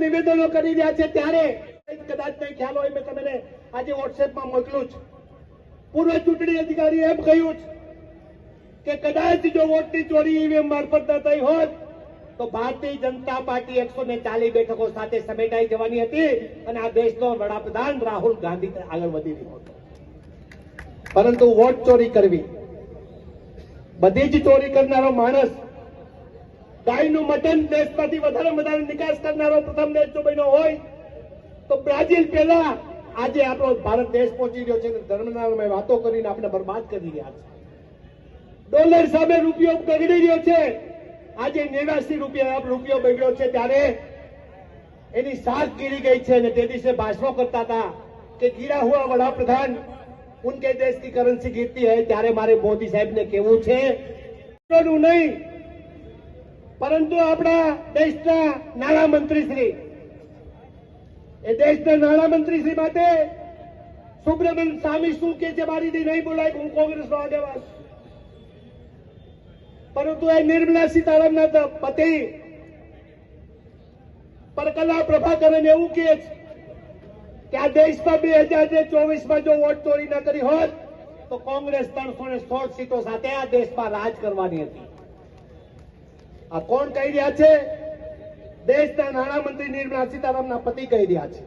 નિવેદનો કરી રહ્યા છે ત્યારે કદાચ નહીં ખ્યાલ હોય, મેં તમને આજે વોટ્સએપમાં મોકલું છું. પૂર્વ ચૂંટણી અધિકારીએ એમ કહ્યું છે કે કદાચ જો વોટની ચોરી ઈવીએમ મારફત ન થઈ હોત, તો ભારતીય જનતા પાર્ટી એકસો ને ચાલીસ બેઠકો સાથે સમેટાઈ જવાની હતી અને આ દેશનો વડાપ્રધાન રાહુલ ગાંધી આગળ વધી રહ્યો હતો. પરંતુ વોટ ચોરી કરવી, બધી જ ચોરી કરનારો માણસ ગાયનું મટન દેશમાંથી વધારે વધારે નિકાસ કરનારો પ્રથમ દેશ જો બન્યો હોય તો બ્રાઝિલ પહેલા આજે આપણો ભારત દેશ પહોંચી રહ્યો છે ધર્મના વાતો કરીને આપણે બરબાદ કરી રહ્યા છે ડોલર સામે રૂપિયો બગડી રહ્યો છે. આજે નેવ્યાસી રૂપિયા રૂપિયો બગડ્યો છે ત્યારે એની સાથ ગીરી ગઈ છે અને તે દિવસે ભાષણો કરતા હતા કે ગીરા હુઆ વડાપ્રધાન उनके देश की કરન્સી ગીરતી હૈ ત્યારે મારે મોદી સાહેબને કહેવું છે. નહીં પરંતુ આપણા દેશના નાણામંત્રીશ્રી એ દેશના નાણામંત્રીશ્રી માટે સુબ્રમણ સ્વામી શું કે છે મારીથી નહીં બોલાય હું કોંગ્રેસનો આગેવાન. પરંતુ એ નિર્મલા સીતારામના પતિ પરકલા પ્રભાકરન એવું કહે છે કે આ દેશમાં બે હજાર ચોવીસમાં જો વોટ ચોરી ન કરી હોત, તો કોંગ્રેસ ત્રણસો ને સોળ સીટો સાથે આ દેશમાં રાજ કરવાની હતી. આ કોણ કહી રહ્યા છે? દેશના નાણામંત્રી નિર્મલા સીતારામના પતિ કહી રહ્યા છે.